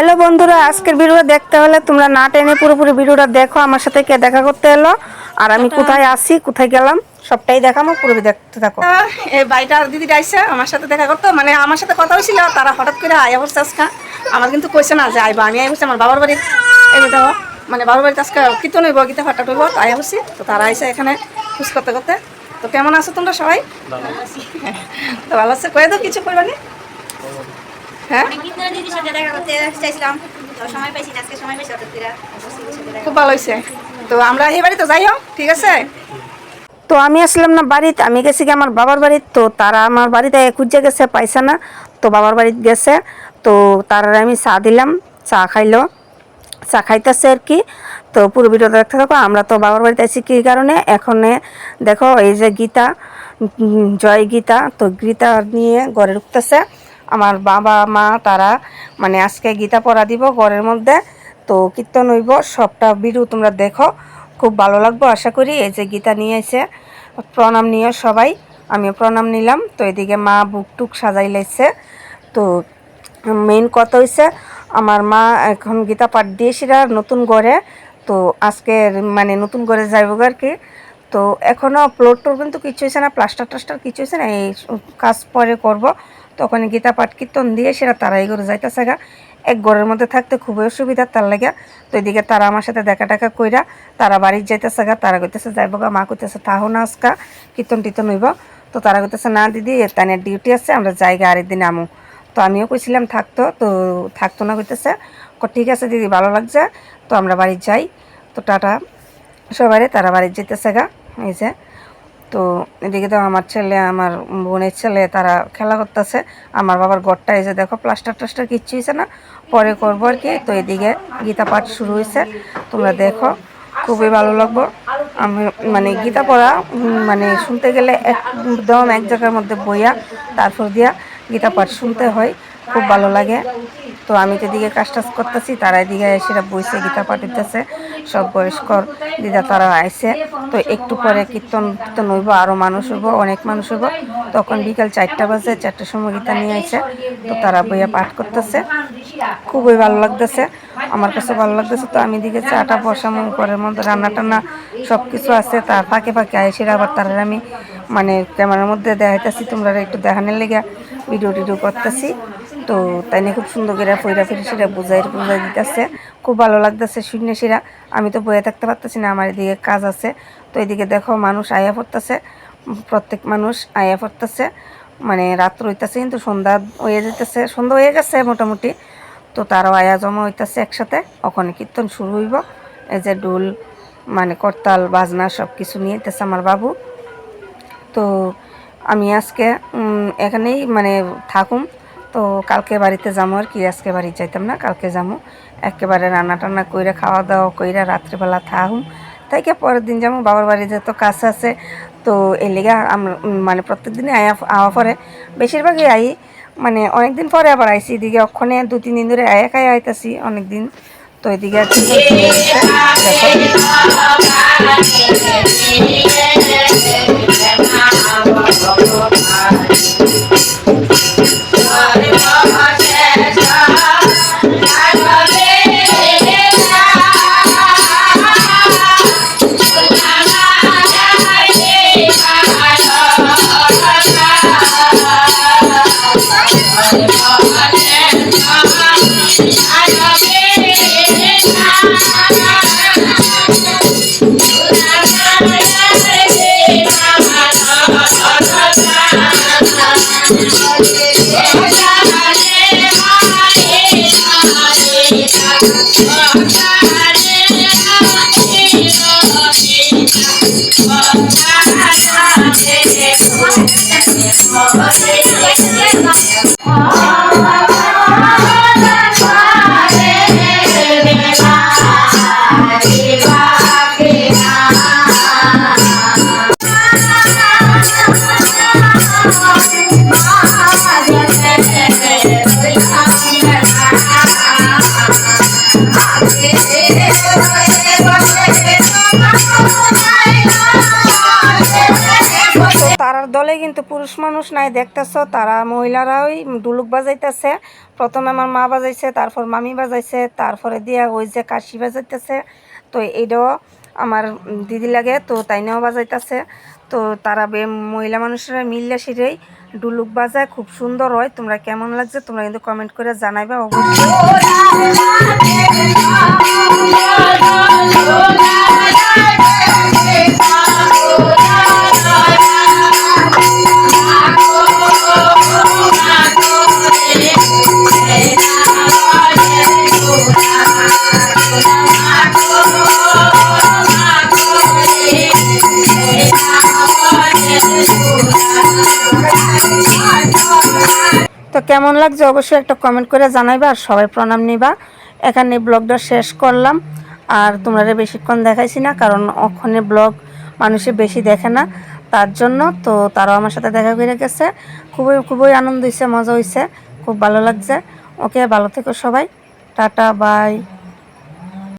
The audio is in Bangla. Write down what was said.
হ্যালো বন্ধুরা আজকের ভিডিও দেখতে হলে তোমরা না টেনে পুরোপুরি ভিডিওটা দেখো আমার সাথে কে দেখা করতে এলো আর আমি কোথায়? আসি কোথায় গেলাম সবটাই দেখাবো পুরো দেখতে থাকো। এই বাড়িটার দিদিটা আইসে আমার সাথে দেখা করতো মানে আমার সাথে কথা হয়েছিল তারা হঠাৎ করে আয়া বসছে আজকে। আমার কিন্তু কইছে না যে আইবা আমি আই বসছি আমার বাবার বাড়ি। এই দেখো মানে বাবার বাড়িতে আজকে কীর্তন হইব গীতা ফাটা হইব তো আয়া বসছি। তো তারা আইসে এখানে খুশ করতে করতে। তো কেমন আছো তোমরা সবাই? তো ভালো আছে? কয়ে দাও কিছু করবানি হ্যাঁ? খুব ভালো হয়েছে। তো আমরা এই বাড়ি তো যাই হোক ঠিক আছে? তো আমি আসলাম না বাড়িতে, আমি গেছি কি আমার বাবার বাড়িতে, তো তারা আমার বাড়িতে খুঁজে গেছে, পাইছে না। তো বাবার বাড়িতে গেছে, তো তার আমি চা দিলাম, চা খাইলো। চা খাইতেছে আর কি। তো পুরো ভিডিওটা দেখতে থাকো, আমরা তো বাবার বাড়িতে আছি কী কারণে? এখন দেখো, এই যে গীতা জয় গীতা, তো গীতা নিয়ে ঘরে ঢুকতেছে। আমার বাবা, মা, তারা মানে আজকে গীতা পড়া দিব ঘরের মধ্যে। তো কীর্তন হইব, সবটা ভিডিও তোমরা দেখো। খুব ভালো লাগবো, আশা করি। এই যে গীতা নিয়ে এসে প্রণাম নিয়ে সবাই। আমিও প্রণাম নিলাম। তো এদিকে মা বুক টুক সাজাই লাইছে তো মেন কথা হইছে, আমার মা এখন গীতা পাঠ দিয়েছিল নতুন ঘরে। তো আজকে মানে নতুন ঘরে যাইব আর কি। তো এখনও প্লট টোর কিন্তু কিছু হয়েছে না প্লাস্টার টাস্টার কিছু হয়েছে না, এই কাজ পরে করব। তখন গীতা পাঠ কীর্তন দিয়ে সেটা তারাই করে যাইতেছে গা। এক ঘরের মধ্যে থাকতে খুবই অসুবিধা তার লাগে তো এদিকে তারা আমার সাথে দেখা টাকা কইরা তারা বাড়ির যাইতেছে গা। তারা কইতেছে, যাইব গা, মা কইতেছে, তাহো না আজকা, কীর্তন টির্তন হইব। তো তারা কইতেছে, না দিদি তানের ডিউটি আছে, আমরা জায়গা আরেকদিন আমু। তো আমিও কইছিলাম থাকতো তো। থাকতো না কইতেছে। ঠিক আছে দিদি, ভালো লাগছে, তো আমরা বাড়ি যাই। তো টাটা। সবাই তারা বাড়ি যেতেছে গা, এই যে। তো এদিকে তো আমার ছেলে, আমার বোনের ছেলে, তারা খেলা করতেছে। আমার বাবার ঘরটা এসে দেখো প্লাস্টার টাস্টার কিচ্ছু হয়েছে না। পরে করব আর কি। তো এদিকে গীতা পাঠ শুরু হয়েছে তোমরা দেখো, খুবই ভালো লাগবো। আমি মানে গীতা পড়া মানে শুনতে গেলে একদম এক জায়গার মধ্যে বইয়া তারপর দিয়া গীতা পাঠ শুনতে হয়। খুব ভালো লাগে। তো আমি তো এদিকে কাজ টাজ করতেছি তারা এদিকে সেটা বইছে, গীতা পাঠ হইতেছে সব বয়স্কর দিদা তারা আইসে তো একটু পরে কীর্তন কীর্তন হইব আরও মানুষ হইব, অনেক মানুষ হইব। তখন বিকাল চারটা বাজে, চারটার সময় গীতা নিয়ে আইসে তো তারা বইয়া পাঠ করতেছে। খুবই ভালো লাগতেছে, আমার কাছে ভালো লাগতেছে। তো আমি দিকে চাটা বসামো, ঘরের মধ্যে রান্না টান্না সব কিছু আছে। তার ফাঁকে ফাঁকে আইসিরা আবার তারা আমি মানে ক্যামেরার মধ্যে দেখাইতেছি। তোমরা একটু দেখানোর লেগে ভিডিও টিডিও করতেছি। তো তাই নিয়ে খুব সুন্দর করে ফইরা ফিরে সেটা বুঝাই বুঝাই দিতেছে। খুব ভালো লাগতেছে শূন্য সেরা। আমি তো বয়ে থাকতে পারতেছি না, আমার এদিকে কাজ আছে। তো এদিকে দেখো মানুষ আয়া পড়তেছে, প্রত্যেক মানুষ আয়া পড়তেছে। মানে রাত্র হইতেছে কিন্তু সন্ধ্যা হয়ে যেতেছে সন্ধ্যা হয়ে গেছে মোটামুটি। তো তারাও আয়া জমা হইতেছে একসাথে ওখানে কীর্তন শুরু হইব। এই যে ডুল মানে করতাল, বাজনা সব কিছু নিয়ে যেতেছে আমার বাবু। তো আমি আজকে এখানেই মানে থাকুম। তো কালকে বাড়িতে যাব আর কি, আজকে বাড়ি যাইতাম না, কালকে যাব একেবারে রান্না টান্না কইরা খাওয়া দাওয়া কইরা রাত্রিবেলা থাকুম তাই কি পরের দিন যাব বাবার বাড়ি যত কাজ আছে, তো এই লেগে মানে প্রত্যেক দিনই আয়া আওয়া পরে। বেশিরভাগই আই মানে অনেক দিন পরে আবার আইসি, এদিকে অক্ষণে দু তিন দিন ধরে আয়া খাই আইতাছি অনেক দিন তো এদিকে তো কিন্তু পুরুষ মানুষ নাই, দেখতেছো, তারা মহিলারাই ডুলুক বাজাইতেছে। প্রথমে আমার মা বাজাইছে, তারপর মামি বাজাইছে, তারপরে দিয়া ওই যে কাশি বাজাইতেছে। তো এইটাও আমার দিদি লাগে, তো তাইনাও বাজাইতেছে। তো তারা বে মহিলা মানুষেরা মিললে সেটাই ডুলুক বাজায়, খুব সুন্দর হয়। তোমরা কেমন লাগছে, তোমরা কিন্তু কমেন্ট করে জানাইবা, অবশ্যই। কেমন লাগছে অবশ্যই একটা কমেন্ট করে জানাইবা আর সবাই প্রণাম নিবা। এখানে ব্লগটা শেষ করলাম। আর তোমরা বেশিক্ষণ দেখাইছি না, কারণ ওখানে ব্লগ মানুষে বেশি দেখে না। তার জন্য তো তারাও আমার সাথে দেখা করে গেছে। খুবই খুবই আনন্দ হয়েছে মজা হয়েছে খুব ভালো লাগছে। ওকে, ভালো থেকো সবাই। Tata bye